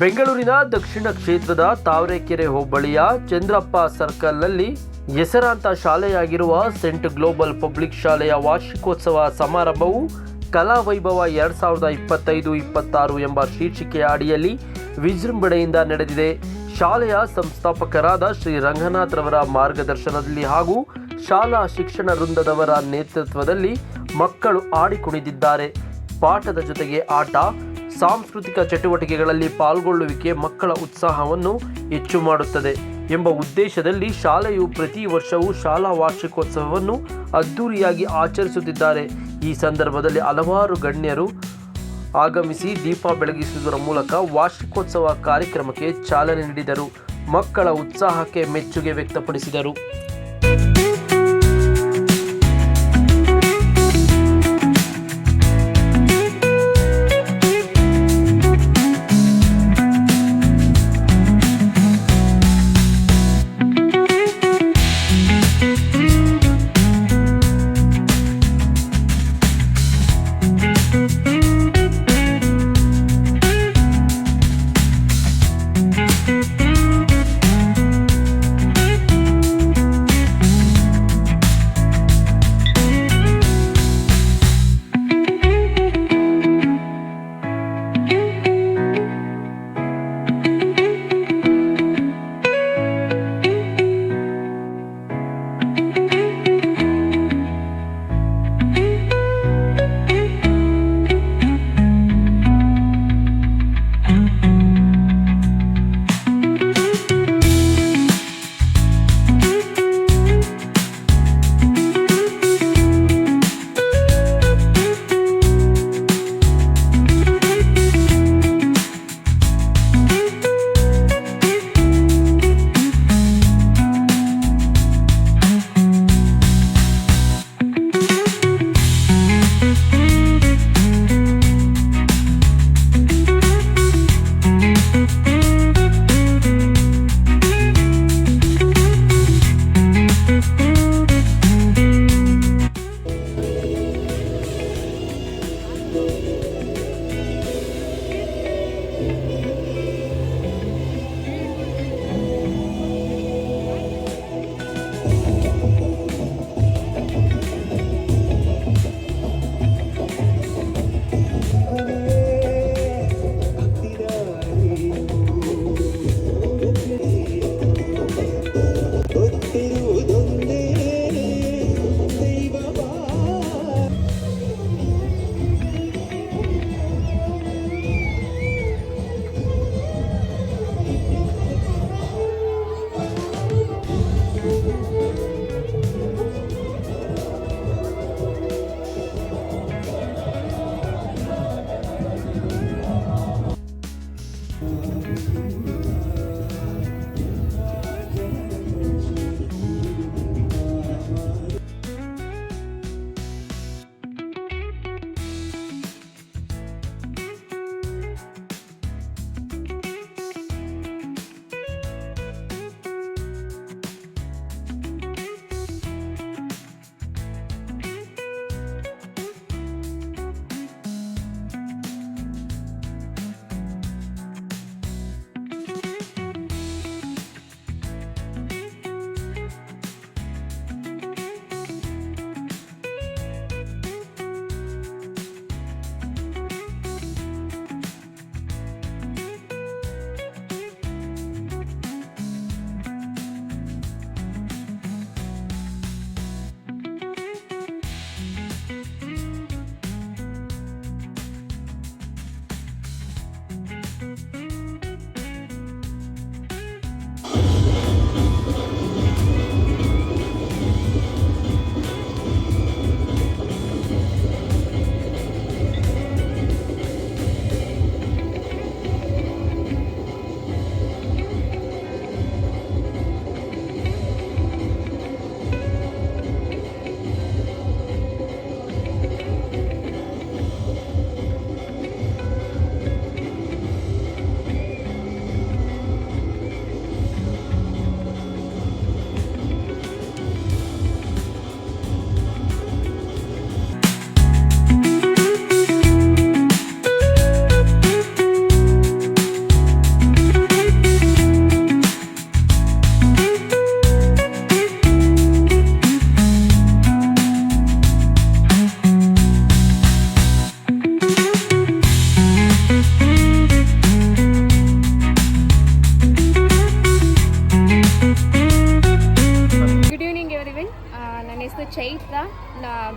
ಬೆಂಗಳೂರಿನ ದಕ್ಷಿಣ ಕ್ಷೇತ್ರದ ತಾವರೆಕೆರೆ ಹೋಬಳಿಯ ಚಂದ್ರಪ್ಪ ಸರ್ಕಲ್ನಲ್ಲಿ ಹೆಸರಾಂತ ಶಾಲೆಯಾಗಿರುವ ಸೆಂಟ್ ಗ್ಲೋಬಲ್ ಪಬ್ಲಿಕ್ ಶಾಲೆಯ ವಾರ್ಷಿಕೋತ್ಸವ ಸಮಾರಂಭವು ಕಲಾ ವೈಭವ ಎರಡ್ ಸಾವಿರದ ಇಪ್ಪತ್ತೈದು, ಇಪ್ಪತ್ತಾರು ಎಂಬ ಶೀರ್ಷಿಕೆಯ ಅಡಿಯಲ್ಲಿ ವಿಜೃಂಭಣೆಯಿಂದ ನಡೆದಿದೆ. ಶಾಲೆಯ ಸಂಸ್ಥಾಪಕರಾದ ಶ್ರೀ ರಂಗನಾಥ್ ರವರ ಮಾರ್ಗದರ್ಶನದಲ್ಲಿ ಹಾಗೂ ಶಾಲಾ ಶಿಕ್ಷಣ ವೃಂದದವರ ನೇತೃತ್ವದಲ್ಲಿ ಮಕ್ಕಳು ಆಡಿಕುಣಿದಿದ್ದಾರೆ. ಪಾಠದ ಜೊತೆಗೆ ಆಟ ಸಾಂಸ್ಕೃತಿಕ ಚಟುವಟಿಕೆಗಳಲ್ಲಿ ಪಾಲ್ಗೊಳ್ಳುವಿಕೆ ಮಕ್ಕಳ ಉತ್ಸಾಹವನ್ನು ಹೆಚ್ಚು ಮಾಡುತ್ತದೆ ಎಂಬ ಉದ್ದೇಶದಲ್ಲಿ ಶಾಲೆಯು ಪ್ರತಿ ವರ್ಷವೂ ಶಾಲಾ ವಾರ್ಷಿಕೋತ್ಸವವನ್ನು ಅದ್ಧೂರಿಯಾಗಿ ಆಚರಿಸುತ್ತಿದ್ದಾರೆ. ಈ ಸಂದರ್ಭದಲ್ಲಿ ಹಲವಾರು ಗಣ್ಯರು ಆಗಮಿಸಿ ದೀಪ ಬೆಳಗಿಸುವುದರ ಮೂಲಕ ವಾರ್ಷಿಕೋತ್ಸವ ಕಾರ್ಯಕ್ರಮಕ್ಕೆ ಚಾಲನೆ ನೀಡಿದರು. ಮಕ್ಕಳ ಉತ್ಸಾಹಕ್ಕೆ ಮೆಚ್ಚುಗೆ ವ್ಯಕ್ತಪಡಿಸಿದರು.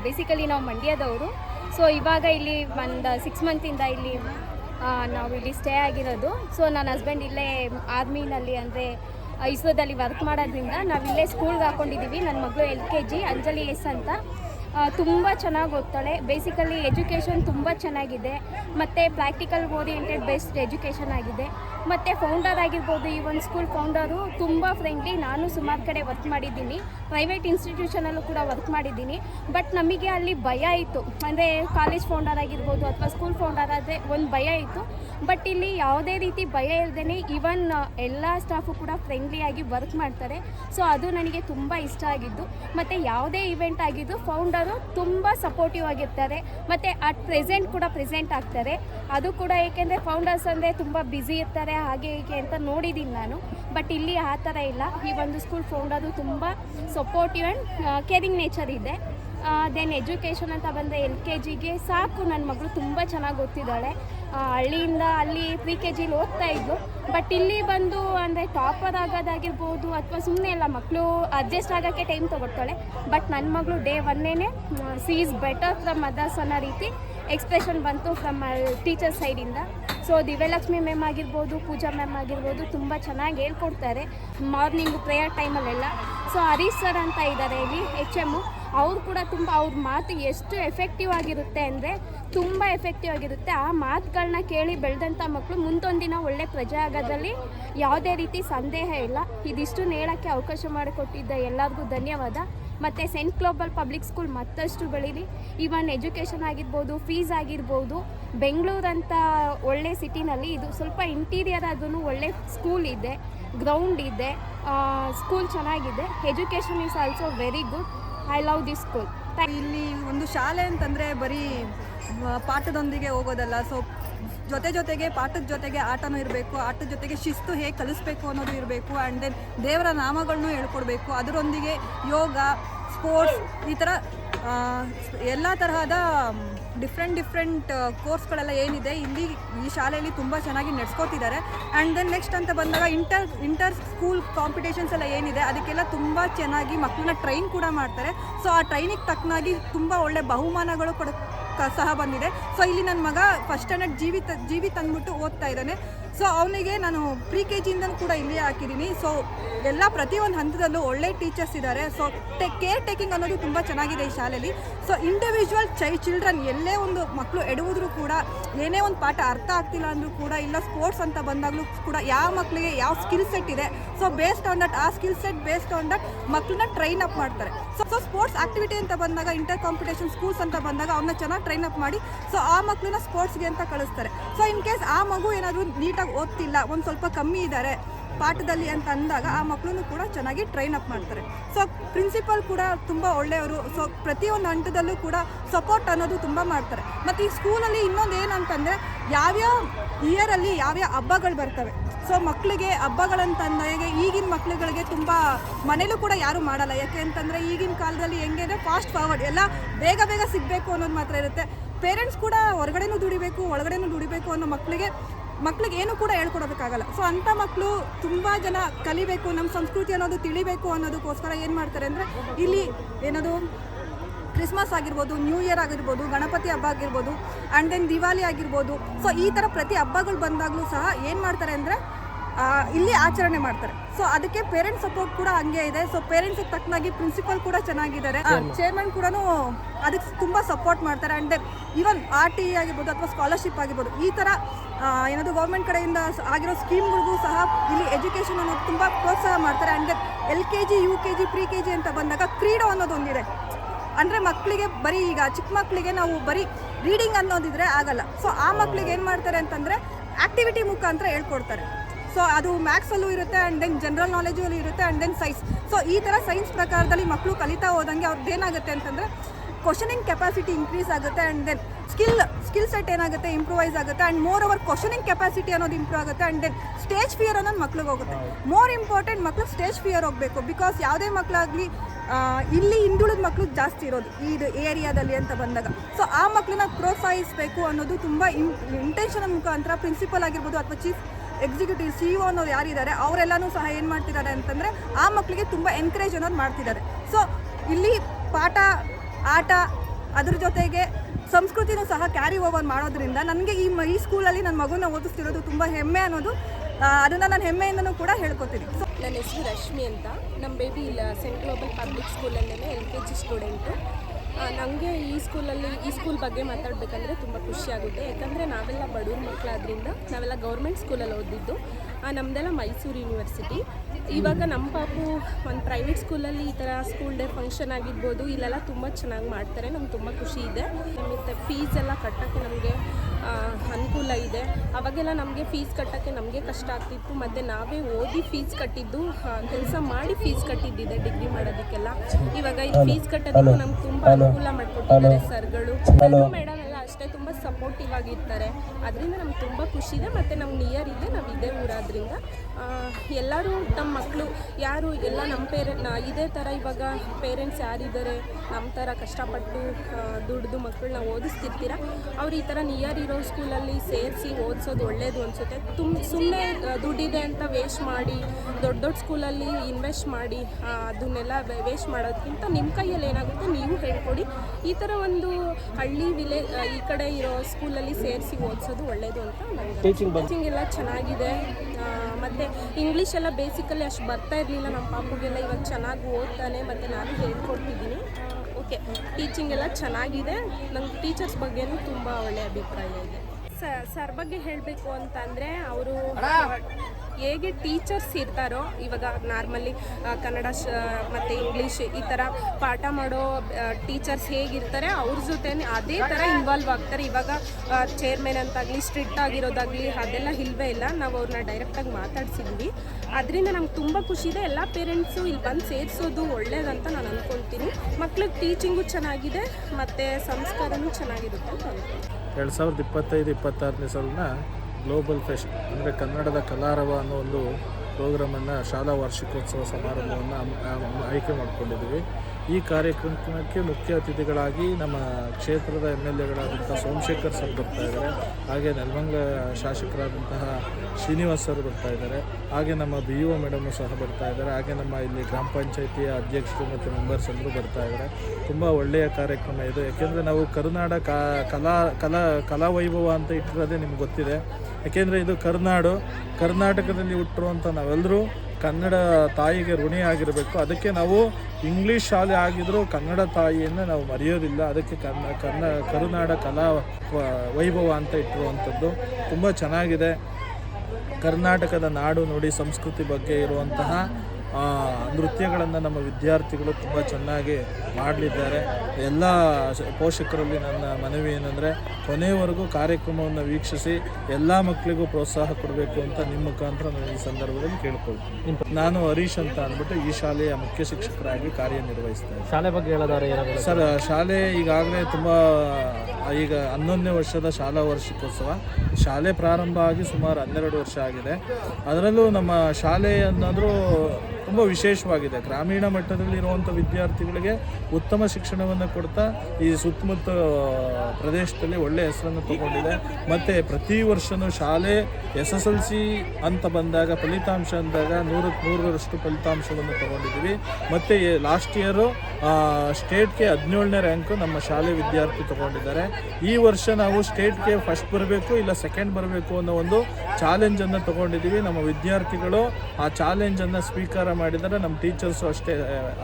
ಬೇಸಿಕಲಿ ನಾವು ಮಂಡ್ಯದವರು. ಸೊ ಇವಾಗ ಇಲ್ಲಿ ಒಂದು ಸಿಕ್ಸ್ ಮಂತಿಂದ ಇಲ್ಲಿ ನಾವು ಇಲ್ಲಿ ಸ್ಟೇ ಆಗಿರೋದು. ಸೊ ನನ್ನ ಹಸ್ಬೆಂಡ್ ಇಲ್ಲೇ ಆರ್ಮಿನಲ್ಲಿ ಅಂದರೆ ಇಸ್ರೋದಲ್ಲಿ ವರ್ಕ್ ಮಾಡೋದ್ರಿಂದ ನಾವು ಇಲ್ಲೇ ಸ್ಕೂಲ್ಗೆ ಹಾಕೊಂಡಿದ್ದೀವಿ ನನ್ನ ಮಗಳು L K G Anjali S ಅಂತ. ತುಂಬ ಚೆನ್ನಾಗಿ ಓದ್ತಾಳೆ. ಬೇಸಿಕಲಿ ಎಜುಕೇಷನ್ ತುಂಬ ಚೆನ್ನಾಗಿದೆ. ಮತ್ತು ಪ್ರಾಕ್ಟಿಕಲ್ ಓರಿಯೆಂಟೆಡ್ ಬೆಸ್ಟ್ ಎಜುಕೇಷನ್ ಆಗಿದೆ. ಮತ್ತು ಫೌಂಡರ್ ಆಗಿರ್ಬೋದು, ಈ ಒಂದು ಸ್ಕೂಲ್ ಫೌಂಡರು ತುಂಬ ಫ್ರೆಂಡ್ಲಿ ನಾನು ಸುಮಾರು ಕಡೆ ವರ್ಕ್ ಮಾಡಿದ್ದೀನಿ. ಪ್ರೈವೇಟ್ ಇನ್ಸ್ಟಿಟ್ಯೂಷನಲ್ಲೂ ಕೂಡ ವರ್ಕ್ ಮಾಡಿದ್ದೀನಿ. ಬಟ್ ನಮಗೆ ಅಲ್ಲಿ ಭಯ ಇತ್ತು. ಅಂದರೆ ಕಾಲೇಜ್ ಫೌಂಡರ್ ಆಗಿರ್ಬೋದು ಅಥವಾ ಸ್ಕೂಲ್ ಫೌಂಡರ್ ಆದರೆ ಒಂದು ಭಯ ಇತ್ತು. ಬಟ್ ಇಲ್ಲಿ ಯಾವುದೇ ರೀತಿ ಭಯ ಇಲ್ಲದೇ ಈವನ್ ಎಲ್ಲ ಸ್ಟಾಫು ಕೂಡ ಫ್ರೆಂಡ್ಲಿಯಾಗಿ ವರ್ಕ್ ಮಾಡ್ತಾರೆ. ಸೊ ಅದು ನನಗೆ ತುಂಬ ಇಷ್ಟ ಆಗಿದ್ದು. ಮತ್ತು ಯಾವುದೇ ಇವೆಂಟ್ ಆಗಿದ್ದು ಫೌಂಡರು ತುಂಬ ಸಪೋರ್ಟಿವ್ ಆಗಿರ್ತಾರೆ. ಮತ್ತು ಅಟ್ ಪ್ರೆಸೆಂಟ್ ಕೂಡ ಪ್ರೆಸೆಂಟ್ ಆಗ್ತಾರೆ. ಅದು ಕೂಡ ಏಕೆಂದರೆ ಫೌಂಡರ್ಸ್ ಅಂದರೆ ತುಂಬ ಬ್ಯುಸಿ ಇರ್ತಾರೆ, ಹಾಗೆ ಹೀಗೆ ಅಂತ ನೋಡಿದ್ದೀನಿ ನಾನು. ಬಟ್ ಇಲ್ಲಿ ಆ ಥರ ಇಲ್ಲ. ಈ ಒಂದು ಸ್ಕೂಲ್ ಫೌಂಡರು ತುಂಬ ಸಪೋರ್ಟಿವ್ ಆ್ಯಂಡ್ ಕೇರಿಂಗ್ ನೇಚರ್ ಇದೆ. ದೆನ್ ಎಜುಕೇಷನ್ ಅಂತ ಬಂದರೆ ಎಲ್ ಕೆ ಜಿಗೆ ಸಾಕು ನನ್ನ ಮಗಳು ತುಂಬ ಚೆನ್ನಾಗಿ ಓದ್ತಿದ್ದಾಳೆ. ಹಳ್ಳಿಯಿಂದ ಅಲ್ಲಿ ಪ್ರಿ ಕೆ ಜಿಲಿ ಓದ್ತಾ ಇದ್ಲು. ಬಟ್ ಇಲ್ಲಿ ಬಂದು ಅಂದರೆ ಟಾಪರ್ ಆಗೋದಾಗಿರ್ಬೋದು ಅಥವಾ ಸುಮ್ಮನೆ ಎಲ್ಲ ಮಕ್ಕಳು ಅಡ್ಜಸ್ಟ್ ಆಗೋಕ್ಕೆ ಟೈಮ್ ತೊಗೊಳ್ತಾಳೆ. ಬಟ್ ನನ್ನ ಮಗಳು day ಒನ್ನೇ she is better from others ಅನ್ನೋ ರೀತಿ ಎಕ್ಸ್ಪ್ರೆಷನ್ ಬಂತು ಫ್ರಮ್ ಟೀಚರ್ ಸೈಡಿಂದ ಸೊ ದಿವ್ಯಲಕ್ಷ್ಮಿ ಮ್ಯಾಮ್ ಆಗಿರ್ಬೋದು, ಪೂಜಾ ಮ್ಯಾಮ್ ಆಗಿರ್ಬೋದು, ತುಂಬ ಚೆನ್ನಾಗಿ ಹೇಳ್ಕೊಡ್ತಾರೆ. ಮಾರ್ನಿಂಗ್ ಪ್ರೇಯರ್ ಟೈಮಲ್ಲೆಲ್ಲ ಸೊ ಹರೀಶ್ ಸರ್ ಅಂತ ಇದ್ದಾರೆ ಇಲ್ಲಿ ಎಚ್ ಎಂ ಅವ್ರು ಕೂಡ ತುಂಬ, ಅವ್ರ ಮಾತು ಎಷ್ಟು ಎಫೆಕ್ಟಿವ್ ಆಗಿರುತ್ತೆ ಅಂದರೆ ತುಂಬ ಎಫೆಕ್ಟಿವ್ ಆಗಿರುತ್ತೆ. ಆ ಮಾತುಗಳನ್ನ ಕೇಳಿ ಬೆಳೆದಂಥ ಮಕ್ಕಳು ಮುಂದೊಂದಿನ ಒಳ್ಳೆ ಪ್ರಜೆ ಆಗೋದ್ರಲ್ಲಿ ಯಾವುದೇ ರೀತಿ ಸಂದೇಹ ಇಲ್ಲ. ಇದಿಷ್ಟು ಹೇಳೋಕ್ಕೆ ಅವಕಾಶ ಮಾಡಿಕೊಟ್ಟಿದ್ದ ಎಲ್ಲರಿಗೂ ಧನ್ಯವಾದ. ಮತ್ತು ಸೆಂಟ್ ಗ್ಲೋಬಲ್ ಪಬ್ಲಿಕ್ ಸ್ಕೂಲ್ ಮತ್ತಷ್ಟು ಬೆಳೀಲಿ. ಇವನ್ ಎಜುಕೇಷನ್ ಆಗಿರ್ಬೋದು ಫೀಸ್ ಆಗಿರ್ಬೋದು ಬೆಂಗಳೂರಂಥ ಒಳ್ಳೆ ಸಿಟಿನಲ್ಲಿ ಇದು ಸ್ವಲ್ಪ ಇಂಟೀರಿಯರ್ ಆದೂ ಒಳ್ಳೆ ಸ್ಕೂಲ್ ಇದೆ. ಗ್ರೌಂಡ್ ಇದೆ. ಸ್ಕೂಲ್ ಚೆನ್ನಾಗಿದೆ. Education is also very good I love this school ಇಲ್ಲಿ ಒಂದು ಶಾಲೆ ಅಂತಂದರೆ ಬರೀ ಪಾಠದೊಂದಿಗೆ ಹೋಗೋದಲ್ಲ. ಸೊ ಜೊತೆ ಜೊತೆಗೆ ಪಾಠದ ಜೊತೆಗೆ ಆಟನೂ ಇರಬೇಕು, ಆಟದ ಜೊತೆಗೆ ಶಿಸ್ತು ಹೇಗೆ ಕಲಿಸ್ಬೇಕು ಅನ್ನೋದು ಇರಬೇಕು ಆ್ಯಂಡ್ ದೆನ್ ದೇವರ ನಾಮಗಳನ್ನೂ ಹೇಳ್ಕೊಡ್ಬೇಕು. ಅದರೊಂದಿಗೆ ಯೋಗ ಸ್ಪೋರ್ಟ್ಸ್ ಈ ಥರ ಎಲ್ಲ ತರಹದ ಡಿಫ್ರೆಂಟ್ ಡಿಫ್ರೆಂಟ್ ಕೋರ್ಸ್ಗಳೆಲ್ಲ ಏನಿದೆ, ಇಲ್ಲಿ ಈ ಶಾಲೆಯಲ್ಲಿ ತುಂಬ ಚೆನ್ನಾಗಿ ನಡೆಸ್ಕೋತಿದ್ದಾರೆ. ಆ್ಯಂಡ್ ದೆನ್ ನೆಕ್ಸ್ಟ್ ಅಂತ ಬಂದಾಗ ಇಂಟರ್ ಇಂಟರ್ ಸ್ಕೂಲ್ ಕಾಂಪಿಟೇಷನ್ಸ್ ಎಲ್ಲ ಏನಿದೆ, ಅದಕ್ಕೆಲ್ಲ ತುಂಬ ಚೆನ್ನಾಗಿ ಮಕ್ಕಳನ್ನ ಟ್ರೈನ್ ಕೂಡ ಮಾಡ್ತಾರೆ. ಸೊ ಆ ಟ್ರೈನಿಗೆ ತಕ್ಕನಾಗಿ ತುಂಬ ಒಳ್ಳೆ ಬಹುಮಾನಗಳು ಕೊಡ ಸಹ ಬಂದಿದೆ. ಸೊ ಇಲ್ಲಿ ನನ್ನ ಮಗ ಫಸ್ಟ್ ಸ್ಟ್ಯಾಂಡರ್ಡ್ ಜೀವಿ ಜೀವಿ ತಂದ್ಬಿಟ್ಟು ಓದ್ತಾ ಇದ್ದಾನೆ. ಸೊ ಅವನಿಗೆ ನಾನು ಪ್ರಿ ಕೆ ಜಿಯಿಂದನೂ ಕೂಡ ಇಲ್ಲಿಯೇ ಹಾಕಿದ್ದೀನಿ. ಸೊ ಎಲ್ಲ ಪ್ರತಿಯೊಂದು ಹಂತದಲ್ಲೂ ಒಳ್ಳೆ ಟೀಚರ್ಸ್ ಇದ್ದಾರೆ. ಸೊ ಟೆ ಕೇರ್ ಟೇಕಿಂಗ್ ಅನ್ನೋದು ತುಂಬ ಚೆನ್ನಾಗಿದೆ ಈ ಶಾಲೆಯಲ್ಲಿ ಸೊ ಇಂಡಿವಿಜುವಲ್ ಚೈ ಚಿಲ್ಡ್ರನ್ ಎಲ್ಲೇ ಒಂದು ಮಕ್ಕಳು ಎಡುವುದ್ರು ಕೂಡ ಏನೇ ಒಂದು ಪಾಠ ಅರ್ಥ ಆಗ್ತಿಲ್ಲ ಅಂದರೂ ಕೂಡ ಇಲ್ಲ ಸ್ಪೋರ್ಟ್ಸ್ ಅಂತ ಬಂದಾಗಲೂ ಕೂಡ ಯಾವ ಮಕ್ಕಳಿಗೆ ಯಾವ ಸ್ಕಿಲ್ ಸೆಟ್ ಇದೆ ಸೊ ಬೇಸ್ಡ್ ಆನ್ ದಟ್ ಆ skill set based on that ಮಕ್ಕಳನ್ನ ಟ್ರೈನ್ ಅಪ್ ಮಾಡ್ತಾರೆ. ಸೊ ಸೊ ಸ್ಪೋರ್ಟ್ಸ್ ಆಕ್ಟಿವಿಟಿ ಅಂತ ಬಂದಾಗ ಇಂಟರ್ ಕಾಂಪಿಟೇಷನ್ ಸ್ಕೂಲ್ಸ್ ಅಂತ ಬಂದಾಗ ಅವ್ರನ್ನ ಚೆನ್ನಾಗಿ ಟ್ರೈನ್ ಅಪ್ ಮಾಡಿ ಸೊ ಆ ಮಕ್ಕಳನ್ನ ಸ್ಪೋರ್ಟ್ಸ್ಗೆ ಅಂತ ಕಳಿಸ್ತಾರೆ. ಸೊ ಇನ್ ಕೇಸ್ ಆ ಮಗು ಏನಾದರೂ ನೀಟಾಗಿ ಓದ್ತಿಲ್ಲ, ಒಂದು ಸ್ವಲ್ಪ ಕಮ್ಮಿ ಇದ್ದಾರೆ ಪಾಠದಲ್ಲಿ ಅಂತ ಅಂದಾಗ, ಆ ಮಕ್ಕಳನ್ನು ಕೂಡ ಚೆನ್ನಾಗಿ ಟ್ರೈನ್ ಅಪ್ ಮಾಡ್ತಾರೆ. ಸೊ ಪ್ರಿನ್ಸಿಪಲ್ ಕೂಡ ತುಂಬ ಒಳ್ಳೆಯವರು ಸೊ ಪ್ರತಿಯೊಂದು ಹಂತದಲ್ಲೂ ಕೂಡ ಸಪೋರ್ಟ್ ಅನ್ನೋದು ತುಂಬ ಮಾಡ್ತಾರೆ. ಮತ್ತು ಈ ಸ್ಕೂಲಲ್ಲಿ ಇನ್ನೊಂದು ಏನಂತಂದರೆ, ಯಾವ್ಯಾವ ಇಯರಲ್ಲಿ ಯಾವ್ಯಾವ ಹಬ್ಬಗಳು ಬರ್ತವೆ? ಸೊ ಮಕ್ಕಳಿಗೆ ಹಬ್ಬಗಳಂತಂದಾಗ ಈಗಿನ ಮಕ್ಕಳುಗಳಿಗೆ ತುಂಬ ಮನೇಲೂ ಕೂಡ ಯಾರೂ ಮಾಡಲ್ಲ. ಯಾಕೆ ಅಂತಂದರೆ ಈಗಿನ ಕಾಲದಲ್ಲಿ ಹೆಂಗೆ ಅಂದರೆ ಫಾಸ್ಟ್ ಫಾರ್ವರ್ಡ್ ಎಲ್ಲ ಬೇಗ ಬೇಗ ಸಿಗಬೇಕು ಅನ್ನೋದು ಮಾತ್ರ ಇರುತ್ತೆ. ಪೇರೆಂಟ್ಸ್ ಕೂಡ ಹೊರಗಡೆನೂ ದುಡಿಬೇಕು, ಒಳಗಡೆನೂ ದುಡಿಬೇಕು ಅನ್ನೋ ಮಕ್ಕಳಿಗೆ ಮಕ್ಳಿಗೆ ಏನು ಕೂಡ ಹೇಳ್ಕೊಡೋದಕ್ಕಾಗಲ್ಲ. ಸೊ ಅಂಥ ಮಕ್ಕಳು ತುಂಬ ಜನ ಕಲಿಬೇಕು ನಮ್ಮ ಸಂಸ್ಕೃತಿ ಅನ್ನೋದು ತಿಳಿಬೇಕು ಅನ್ನೋದಕ್ಕೋಸ್ಕರ ಏನು ಮಾಡ್ತಾರೆ ಅಂದರೆ ಇಲ್ಲಿ ಏನದು ಕ್ರಿಸ್ಮಸ್ ಆಗಿರ್ಬೋದು ನ್ಯೂ ಇಯರ್ ಆಗಿರ್ಬೋದು ಗಣಪತಿ ಹಬ್ಬ ಆಗಿರ್ಬೋದು ಆ್ಯಂಡ್ ದೆನ್ ದಿವಾಲಿ ಆಗಿರ್ಬೋದು. ಸೊ ಈ ಥರ ಪ್ರತಿ ಹಬ್ಬಗಳು ಬಂದಾಗಲೂ ಸಹ ಏನು ಮಾಡ್ತಾರೆ ಅಂದರೆ ಇಲ್ಲಿ ಆಚರಣೆ ಮಾಡ್ತಾರೆ. ಸೊ ಅದಕ್ಕೆ ಪೇರೆಂಟ್ಸ್ ಸಪೋರ್ಟ್ ಕೂಡ ಹಂಗೆ ಇದೆ. ಸೊ ಪೇರೆಂಟ್ಸ್ ತಕ್ಕನಾಗಿ ಪ್ರಿನ್ಸಿಪಲ್ ಕೂಡ ಚೆನ್ನಾಗಿದ್ದಾರೆ. ಚೇರ್ಮನ್ ಕೂಡ ಅದಕ್ಕೆ ತುಂಬ ಸಪೋರ್ಟ್ ಮಾಡ್ತಾರೆ. ಆ್ಯಂಡ್ ಈವನ್ ಆರ್ ಟಿ ಆಗಿರ್ಬೋದು ಅಥವಾ ಸ್ಕಾಲರ್ಶಿಪ್ ಆಗಿರ್ಬೋದು ಈ ಥರ ಏನಾದರೂ ಏನದು ಗೌರ್ಮೆಂಟ್ ಕಡೆಯಿಂದ ಆಗಿರೋ ಸ್ಕೀಮ್ಗಳಿಗೂ ಸಹ ಇಲ್ಲಿ ಎಜುಕೇಷನ್ ಅನ್ನೋದು ತುಂಬ ಪ್ರೋತ್ಸಾಹ ಮಾಡ್ತಾರೆ. And L K G U K G pre K G ಅಂತ ಬಂದಾಗ ಕ್ರೀಡಾ ಅನ್ನೋದೊಂದಿದೆ ಅಂದರೆ ಮಕ್ಕಳಿಗೆ ಬರೀ ಈಗ ಚಿಕ್ಕ ಮಕ್ಕಳಿಗೆ ನಾವು ಬರೀ ರೀಡಿಂಗ್ ಅನ್ನೋದಿದ್ರೆ ಆಗಲ್ಲ. ಸೊ ಆ ಮಕ್ಕಳಿಗೆ ಏನು ಮಾಡ್ತಾರೆ ಅಂತಂದರೆ ಆ್ಯಕ್ಟಿವಿಟಿ ಮುಖಾಂತರ ಹೇಳ್ಕೊಡ್ತಾರೆ. ಸೊ ಅದು ಮ್ಯಾಥ್ಸಲ್ಲೂ ಇರುತ್ತೆ ಆ್ಯಂಡ್ ದೆನ್ ಜನರಲ್ ನಾಲೆಜಲ್ಲೂ ಇರುತ್ತೆ ಆ್ಯಂಡ್ ದೆನ್ ಸೈನ್ಸ್ ಸೊ ಈ ಥರ ಸೈನ್ಸ್ ಪ್ರಕಾರದಲ್ಲಿ ಮಕ್ಕಳು ಕಲಿತಾ ಹೋದಂಗೆ ಅವ್ರದ್ದು ಏನಾಗುತ್ತೆ ಅಂತಂದರೆ ಕ್ವಶನಿಂಗ್ ಕೆಪಾಸಿಟಿ ಇನ್ಕ್ರೀಸ್ ಆಗುತ್ತೆ and then skill skill set ಏನಾಗುತ್ತೆ ಇಂಪ್ರೂವೈಸ್ ಆಗುತ್ತೆ and moreover questioning capacity ಅನ್ನೋದು ಇಂಪ್ರೂವ್ ಆಗುತ್ತೆ ಆ್ಯಂಡ್ ದೆನ್ ಸ್ಟೇಜ್ ಫಿಯರ್ ಅನ್ನೋದು ಮಕ್ಳಿಗೆ ಹೋಗುತ್ತೆ. ಮೋರ್ ಇಂಪಾರ್ಟೆಂಟ್ ಮಕ್ಕಳು ಸ್ಟೇಜ್ ಫಿಯರ್ ಹೋಗಬೇಕು ಬಿಕಾಸ್ ಯಾವುದೇ ಮಕ್ಕಳಾಗಲಿ ಇಲ್ಲಿ ಹಿಂದುಳಿದ ಮಕ್ಕಳು ಜಾಸ್ತಿ ಇರೋದು ಈ ಏರಿಯಾದಲ್ಲಿ ಅಂತ ಬಂದಾಗ. ಸೊ ಆ ಮಕ್ಕಳನ್ನ ಪ್ರೋತ್ಸಾಹಿಸಬೇಕು ಅನ್ನೋದು ತುಂಬ ಇಂಟೆನ್ಷನ್ ಮುಖಾಂತರ ಪ್ರಿನ್ಸಿಪಲ್ ಆಗಿರ್ಬೋದು ಅಥವಾ ಚೀಫ್ ಎಕ್ಸಿಕ್ಯೂಟಿವ್ ಸಿ ಇ ಅನ್ನೋರು ಯಾರಿದ್ದಾರೆ, ಅವರೆಲ್ಲನೂ ಸಹ ಏನು ಮಾಡ್ತಿದ್ದಾರೆ ಅಂತಂದರೆ ಆ ಮಕ್ಕಳಿಗೆ ತುಂಬ ಎನ್ಕರೇಜ್ ಅನ್ನೋದು ಮಾಡ್ತಿದ್ದಾರೆ. ಸೊ ಇಲ್ಲಿ ಪಾಠ, ಆಟ ಅದ್ರ ಜೊತೆಗೆ ಸಂಸ್ಕೃತಿನೂ ಸಹ ಕ್ಯಾರಿ ಓವರ್ ಮಾಡೋದ್ರಿಂದ ನನಗೆ ಈ ಮ- ಈ ಸ್ಕೂಲಲ್ಲಿ ನನ್ನ ಮಗುನ ಓದಿಸ್ತಿರೋದು ತುಂಬ ಹೆಮ್ಮೆ ಅನ್ನೋದು ಅದನ್ನು ನಾನು ಹೆಮ್ಮೆಯಿಂದನೂ ಕೂಡ ಹೇಳ್ಕೊತೀನಿ. ಸೊ ನನ್ನ ಹೆಸರು ರಶ್ಮಿ ಅಂತ. ನಮ್ಮ ಬೇಬಿ ಇಲ್ಲ ಸೆಂಟ್ ಗ್ಲೋಬಲ್ ಪಬ್ಲಿಕ್ ಸ್ಕೂಲಲ್ಲೇ ಎಲ್ ಕೆ ಜಿ ಸ್ಟೂಡೆಂಟು ನನಗೆ ಈ ಸ್ಕೂಲಲ್ಲಿ ಈ ಸ್ಕೂಲ್ ಬಗ್ಗೆ ಮಾತಾಡಬೇಕಂದ್ರೆ ತುಂಬ ಖುಷಿಯಾಗುತ್ತೆ ಯಾಕಂದರೆ ನಾವೆಲ್ಲ ಬಡವ್ರ ಮಕ್ಕಳಾದ್ರಿಂದ ನಾವೆಲ್ಲ ಗೌರ್ಮೆಂಟ್ ಸ್ಕೂಲಲ್ಲಿ ಓದಿದ್ದು. ನಮ್ಮದೆಲ್ಲ ಮೈಸೂರು ಯೂನಿವರ್ಸಿಟಿ ಇವಾಗ ನಮ್ಮ ಪಾಪು ಒಂದು ಪ್ರೈವೇಟ್ ಸ್ಕೂಲಲ್ಲಿ ಈ ಥರ ಸ್ಕೂಲ್ ಡೇ ಫಂಕ್ಷನ್ ಆಗಿರ್ಬೋದು, ಇಲ್ಲೆಲ್ಲ ತುಂಬ ಚೆನ್ನಾಗಿ ಮಾಡ್ತಾರೆ. ನಮ್ಗೆ ತುಂಬ ಖುಷಿ ಇದೆ. ಮತ್ತು ಫೀಸ್ ಎಲ್ಲ ಕಟ್ಟೋಕ್ಕೆ ನಮಗೆ ಅನುಕೂಲ ಇದೆ. ಅವಾಗೆಲ್ಲ ನಮಗೆ ಫೀಸ್ ಕಟ್ಟೋಕ್ಕೆ ನಮಗೆ ಕಷ್ಟ ಆಗ್ತಿತ್ತು. ಮತ್ತು ನಾವೇ ಓದಿ ಫೀಸ್ ಕಟ್ಟಿದ್ದು ಕೆಲಸ ಮಾಡಿ ಫೀಸ್ ಕಟ್ಟಿದ್ದಿದೆ ಡಿಗ್ರಿ ಮಾಡೋದಕ್ಕೆಲ್ಲ. ಇವಾಗ ಈ ಫೀಸ್ ಕಟ್ಟೋದಕ್ಕೂ ನಮ್ಗೆ ತುಂಬ ಅನುಕೂಲ ಮಾಡಿಕೊಟ್ಟಿದ್ದಾರೆ ಸರ್ಗಳು. ಮೇಡಮ್ ಅಷ್ಟೇ ತುಂಬ ಸಪೋರ್ಟಿವ್ ಆಗಿರ್ತಾರೆ. ಅದರಿಂದ ನಮ್ಗೆ ತುಂಬ ಖುಷಿ ಇದೆ ಮತ್ತು ನಮ್ಮ ನಿಯರ್ ಇದೆ, ನಾವು ಇದೇ ಊರಾದ್ರಿಂದ. ಎಲ್ಲರೂ ತಮ್ಮ ಮಕ್ಕಳು ಯಾರು ಎಲ್ಲ ನಮ್ಮ ಪೇರೆಂಟ್ ಇದೇ ಥರ ಇವಾಗ ಪೇರೆಂಟ್ಸ್ ಯಾರಿದ್ದಾರೆ ನಮ್ಮ ಥರ ಕಷ್ಟಪಟ್ಟು ದುಡ್ದು ಮಕ್ಕಳನ್ನ ಓದಿಸ್ತಿರ್ತೀರ? ಅವ್ರು ಈ ಥರ ನಿಯರ್ ಇರೋ ಸ್ಕೂಲಲ್ಲಿ ಸೇರಿಸಿ ಓದಿಸೋದು ಒಳ್ಳೆಯದು ಅನಿಸುತ್ತೆ. ತುಂಬ ಸುಮ್ಮನೆ ದುಡ್ಡಿದೆ ಅಂತ ವೇಸ್ಟ್ ಮಾಡಿ, ದೊಡ್ಡ ದೊಡ್ಡ ಸ್ಕೂಲಲ್ಲಿ ಇನ್ವೆಸ್ಟ್ ಮಾಡಿ ಅದನ್ನೆಲ್ಲ ವೇಸ್ಟ್ ಮಾಡೋದಕ್ಕಿಂತ ನಿಮ್ಮ ಕೈಯಲ್ಲಿ ಏನಾಗುತ್ತೆ, ನೀವು ಹೇಳ್ಕೊಡಿ. ಈ ಥರ ಒಂದು ಹಳ್ಳಿ ವಿಲೇ ಈ ಕಡೆ ಇರೋ ಸ್ಕೂಲಲ್ಲಿ ಸೇರಿಸಿ ಓದಿಸೋದು ಒಳ್ಳೇದು ಅಂತ ನನಗೆ ಟೀಚಿಂಗ್ ಎಲ್ಲ ಚೆನ್ನಾಗಿದೆ. ಮತ್ತು ಇಂಗ್ಲೀಷ್ ಎಲ್ಲ ಬೇಸಿಕಲ್ಲಿ ಅಷ್ಟು ಬರ್ತಾ ಇರಲಿಲ್ಲ. ನಮ್ಮ ಪಾಪಗೆಲ್ಲ ಇವಾಗ ಚೆನ್ನಾಗಿ ಓದ್ತಾನೆ ಮತ್ತು ನಾನು ಹೇಳ್ಕೊಡ್ತಿದ್ದೀನಿ. ಓಕೆ ಟೀಚಿಂಗ್ ಎಲ್ಲ ಚೆನ್ನಾಗಿದೆ. ನಂಗೆ ಟೀಚರ್ಸ್ ಬಗ್ಗೆನೂ ತುಂಬ ಒಳ್ಳೆಯ ಅಭಿಪ್ರಾಯ ಇದೆ. ಸರ್ ಬಗ್ಗೆ ಹೇಳಬೇಕು ಅಂತಂದರೆ ಅವರು ಹೇಗೆ ಟೀಚರ್ಸ್ ಇರ್ತಾರೋ, ಇವಾಗ ನಾರ್ಮಲಿ ಕನ್ನಡ ಶ, ಮತ್ತು ಇಂಗ್ಲೀಷ್ ಈ ಥರ ಪಾಠ ಮಾಡೋ ಟೀಚರ್ಸ್ ಹೇಗಿರ್ತಾರೆ, ಅವ್ರ ಜೊತೆ ಅದೇ ಥರ ಇನ್ವಾಲ್ವ್ ಆಗ್ತಾರೆ. ಇವಾಗ ಚೇರ್ಮನ್ ಅಂತಾಗಲಿ ಸ್ಟ್ರಿಕ್ಟ್ ಆಗಿರೋದಾಗಲಿ, ಅದೆಲ್ಲ ಇಲ್ವೇ ಇಲ್ಲ. ನಾವು ಅವ್ರನ್ನ ಡೈರೆಕ್ಟಾಗಿ ಮಾತಾಡ್ಸಿದ್ವಿ. ಅದರಿಂದ ನಮ್ಗೆ ತುಂಬ ಖುಷಿ ಇದೆ ಎಲ್ಲ ಪೇರೆಂಟ್ಸು ಇಲ್ಲಿ ಬಂದು ಸೇರಿಸೋದು ಒಳ್ಳೇದಂತ ನಾನು ಅಂದ್ಕೊಳ್ತೀನಿ ಮಕ್ಳಿಗೆ ಟೀಚಿಂಗು ಚೆನ್ನಾಗಿದೆ, ಮತ್ತು ಸಂಸ್ಕಾರನೂ ಚೆನ್ನಾಗಿರುತ್ತೆ ಅಂತ ಎರಡು ಸಾವಿರದ ಇಪ್ಪತ್ತೈದು, ಇಪ್ಪತ್ತಾರನೇ ಸಾಲಿನ ಗ್ಲೋಬಲ್ ಫೆಸ್ಟ್ ಅಂದರೆ ಕನ್ನಡದ ಕಲಾರವ ಅನ್ನೋ ಒಂದು ಪ್ರೋಗ್ರಾಮನ್ನು ಶಾಲಾ ವಾರ್ಷಿಕೋತ್ಸವ ಸಮಾರಂಭವನ್ನು ಆಯ್ಕೆ ಮಾಡಿಕೊಂಡಿದ್ದೀವಿ. ಈ ಕಾರ್ಯಕ್ರಮಕ್ಕೆ ಮುಖ್ಯ ಅತಿಥಿಗಳಾಗಿ ನಮ್ಮ ಕ್ಷೇತ್ರದ ಎಂ ಎಲ್ ಎಗಳಾದಂಥ ಸೋಮಶೇಖರ್ ಸರ್ ಬರ್ತಾ ಇದ್ದಾರೆ. ಹಾಗೆ ನೆಲಮಂಗ ಶಾಸಕರಾದಂತಹ ಶ್ರೀನಿವಾಸ್ ಸರ್ ಬರ್ತಾ ಇದ್ದಾರೆ. ಹಾಗೆ ನಮ್ಮ ಬಿ ಒ ಮೇಡಮ್ ಸಹ ಬರ್ತಾ ಇದ್ದಾರೆ. ಹಾಗೆ ನಮ್ಮ ಇಲ್ಲಿ ಗ್ರಾಮ ಪಂಚಾಯಿತಿಯ ಅಧ್ಯಕ್ಷರು ಮತ್ತು ಮೆಂಬರ್ಸ್ ಎಲ್ಲರೂ ಬರ್ತಾ ಇದ್ದಾರೆ. ತುಂಬ ಒಳ್ಳೆಯ ಕಾರ್ಯಕ್ರಮ ಇದು. ಯಾಕೆಂದರೆ ನಾವು ಕರುನಾಡ ಕಲಾ ಕಲಾ ಕಲಾ ವೈಭವ ಅಂತ ಇಟ್ಟಿರೋದೇ ನಿಮ್ಗೆ ಗೊತ್ತಿದೆ. ಯಾಕೆಂದರೆ ಇದು ಕರುನಾಡು. ಕರ್ನಾಟಕದಲ್ಲಿ ಹುಟ್ಟಿರುವಂಥ ನಾವೆಲ್ಲರೂ ಕನ್ನಡ ತಾಯಿಗೆ ಋಣಿ ಆಗಿರಬೇಕು. ಅದಕ್ಕೆ ನಾವು ಇಂಗ್ಲೀಷ್ ಶಾಲೆ ಆಗಿದ್ದರೂ ಕನ್ನಡ ತಾಯಿಯನ್ನು ನಾವು ಮರೆಯೋದಿಲ್ಲ. ಅದಕ್ಕೆ ಕನ್ನ ಕನ್ನ ಕರುನಾಡ ಕಲಾ ವೈಭವ ಅಂತ ಇಟ್ಟಿರುವಂಥದ್ದು. ತುಂಬ ಚೆನ್ನಾಗಿದೆ. ಕರ್ನಾಟಕದ ನಾಡು ನುಡಿ, ಸಂಸ್ಕೃತಿ ಬಗ್ಗೆ ಇರುವಂತಹ ನೃತ್ಯಗಳನ್ನು ನಮ್ಮ ವಿದ್ಯಾರ್ಥಿಗಳು ತುಂಬ ಚೆನ್ನಾಗಿ ಮಾಡಲಿದ್ದಾರೆ. ಎಲ್ಲ ಪೋಷಕರಲ್ಲಿ ನನ್ನ ಮನವಿ ಏನಂದರೆ ಕೊನೆಯವರೆಗೂ ಕಾರ್ಯಕ್ರಮವನ್ನು ವೀಕ್ಷಿಸಿ ಎಲ್ಲ ಮಕ್ಕಳಿಗೂ ಪ್ರೋತ್ಸಾಹ ಕೊಡಬೇಕು ಅಂತ ನಿಮ್ಮ ಮುಖಾಂತರ ನಾನು ಈ ಸಂದರ್ಭದಲ್ಲಿ ಕೇಳ್ಕೊಳ್ತೀನಿ. ನಾನು ಹರೀಶ್ ಅಂತ ಅಂದ್ಬಿಟ್ಟು ಈ ಶಾಲೆಯ ಮುಖ್ಯ ಶಿಕ್ಷಕರಾಗಿ ಕಾರ್ಯನಿರ್ವಹಿಸ್ತೇನೆ ಶಾಲೆ ಬಗ್ಗೆ ಹೇಳೋದಾರೆ ಸರ್ ಶಾಲೆ ಈಗಾಗಲೇ ತುಂಬ ಈಗ ಹನ್ನೊಂದನೇ ವರ್ಷದ ಶಾಲಾ ವಾರ್ಷಿಕೋತ್ಸವ. ಶಾಲೆ ಪ್ರಾರಂಭ ಆಗಿ ಸುಮಾರು ಹನ್ನೆರಡು ವರ್ಷ ಆಗಿದೆ. ಅದರಲ್ಲೂ ನಮ್ಮ ಶಾಲೆ ಅನ್ನೋದು ತುಂಬ ವಿಶೇಷವಾಗಿದೆ. ಗ್ರಾಮೀಣ ಮಟ್ಟದಲ್ಲಿ ಇರುವಂಥ ವಿದ್ಯಾರ್ಥಿಗಳಿಗೆ ಉತ್ತಮ ಶಿಕ್ಷಣವನ್ನು ಕೊಡ್ತಾ ಈ ಸುತ್ತಮುತ್ತ ಪ್ರದೇಶದಲ್ಲಿ ಒಳ್ಳೆಯ ಹೆಸರನ್ನು ತಗೊಂಡಿದೆ. ಮತ್ತು ಪ್ರತಿ ವರ್ಷವೂ ಶಾಲೆ ಎಸ್ ಎಸ್ ಎಲ್ ಸಿ ಅಂತ ಬಂದಾಗ, ಫಲಿತಾಂಶ ಅಂದಾಗ ನೂರಕ್ಕೆ ನೂರರಷ್ಟು ಫಲಿತಾಂಶವನ್ನು ತಗೊಂಡಿದ್ದೀವಿ. ಮತ್ತು ಲಾಸ್ಟ್ ಇಯರು ಸ್ಟೇಟ್ಗೆ ಹದಿನೇಳನೇ ರ್ಯಾಂಕು ನಮ್ಮ ಶಾಲೆ ವಿದ್ಯಾರ್ಥಿ ತಗೊಂಡಿದ್ದಾರೆ. ಈ ವರ್ಷ ನಾವು ಸ್ಟೇಟ್ಗೆ ಫಸ್ಟ್ ಬರಬೇಕು, ಇಲ್ಲ ಸೆಕೆಂಡ್ ಬರಬೇಕು ಅನ್ನೋ ಒಂದು ಚಾಲೆಂಜನ್ನು ತಗೊಂಡಿದ್ದೀವಿ. ನಮ್ಮ ವಿದ್ಯಾರ್ಥಿಗಳು ಆ ಚಾಲೆಂಜನ್ನು ಸ್ವೀಕಾರ ಮಾಡಿದ್ದಾರೆ. ನಮ್ಮ ಟೀಚರ್ಸು ಅಷ್ಟೇ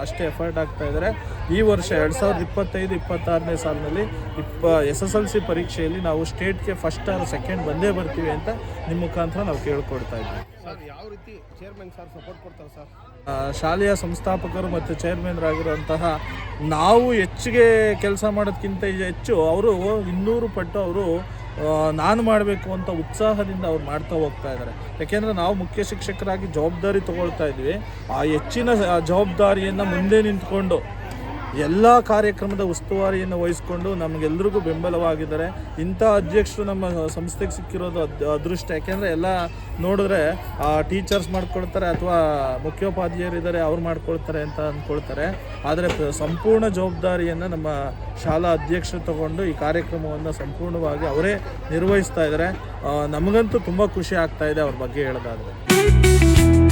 ಅಷ್ಟೇ ಎಫರ್ಟ್ ಆಗ್ತಾ ಇದ್ದಾರೆ. ಈ ವರ್ಷ ಎರಡು ಸಾವಿರದ ಇಪ್ಪತ್ತೈದು ಇಪ್ಪತ್ತಾರನೇ ಸಾಲಿನಲ್ಲಿ ಇಪ್ಪ ಎಸ್ ಎಸ್ ಎಲ್ ಸಿ ಪರೀಕ್ಷೆಯಲ್ಲಿ ನಾವು ಸ್ಟೇಟ್ಗೆ ಫಸ್ಟ್ ಆರ್ ಸೆಕೆಂಡ್ ಬಂದೇ ಬರ್ತೀವಿ ಅಂತ ನಿಮ್ಮ ಮುಖಾಂತರ ನಾವು ಕೇಳ್ಕೊಡ್ತಾ ಇದ್ದೀವಿ. ಸರ್ ಯಾವ ರೀತಿ ಚೇರ್ಮನ್ ಸರ್ ಸಪೋರ್ಟ್ ಕೊಡ್ತಾರೆ ಸರ್ ಶಾಲೆಯ ಸಂಸ್ಥಾಪಕರು ಮತ್ತು ಚೇರ್ಮನ್ರಾಗಿರುವಂತಹ ನಾವು ಹೆಚ್ಚಿಗೆ ಕೆಲಸ ಮಾಡೋದಕ್ಕಿಂತ ಹೆಚ್ಚು ಅವರು ಇನ್ನೂರು ಪಟ್ಟು ಅವರು ನಾನು ಮಾಡಬೇಕು ಅಂತ ಉತ್ಸಾಹದಿಂದ ಅವ್ರು ಮಾಡ್ತಾ ಹೋಗ್ತಾ ಇದ್ದಾರೆ. ಯಾಕೆಂದರೆ ನಾವು ಮುಖ್ಯ ಶಿಕ್ಷಕರಾಗಿ ಜವಾಬ್ದಾರಿ ತಗೊಳ್ತಾ ಇದ್ವಿ. ಆ ಹೆಚ್ಚಿನ ಜವಾಬ್ದಾರಿಯನ್ನು ಮುಂದೆ ನಿಂತ್ಕೊಂಡು ಎಲ್ಲ ಕಾರ್ಯಕ್ರಮದ ಉಸ್ತುವಾರಿಯನ್ನು ವಹಿಸಿಕೊಂಡು ನಮಗೆಲ್ಲರಿಗೂ ಬೆಂಬಲವಾಗಿದ್ದಾರೆ. ಇಂಥ ಅಧ್ಯಕ್ಷರು ನಮ್ಮ ಸಂಸ್ಥೆಗೆ ಸಿಕ್ಕಿರೋದು ಅದ್- ಅದೃಷ್ಟ. ಯಾಕೆಂದರೆ ಎಲ್ಲ ನೋಡಿದ್ರೆ, ಆ, ಟೀಚರ್ಸ್ ಮಾಡ್ಕೊಳ್ತಾರೆ ಅಥವಾ ಮುಖ್ಯೋಪಾಧ್ಯಾಯರಿದ್ದಾರೆ, ಅವ್ರು ಮಾಡ್ಕೊಳ್ತಾರೆ ಅಂತ ಅಂದ್ಕೊಳ್ತಾರೆ. ಆದರೆ ಸಂಪೂರ್ಣ ಜವಾಬ್ದಾರಿಯನ್ನು ನಮ್ಮ ಶಾಲಾ ಅಧ್ಯಕ್ಷರು ತಗೊಂಡು ಈ ಕಾರ್ಯಕ್ರಮವನ್ನು ಸಂಪೂರ್ಣವಾಗಿ ಅವರೇ ನಿರ್ವಹಿಸ್ತಾ ಇದ್ದಾರೆ. ನಮಗಂತೂ ತುಂಬ ಖುಷಿ ಆಗ್ತಾ ಇದೆ ಅವ್ರ ಬಗ್ಗೆ ಹೇಳೋದಾದರೆ.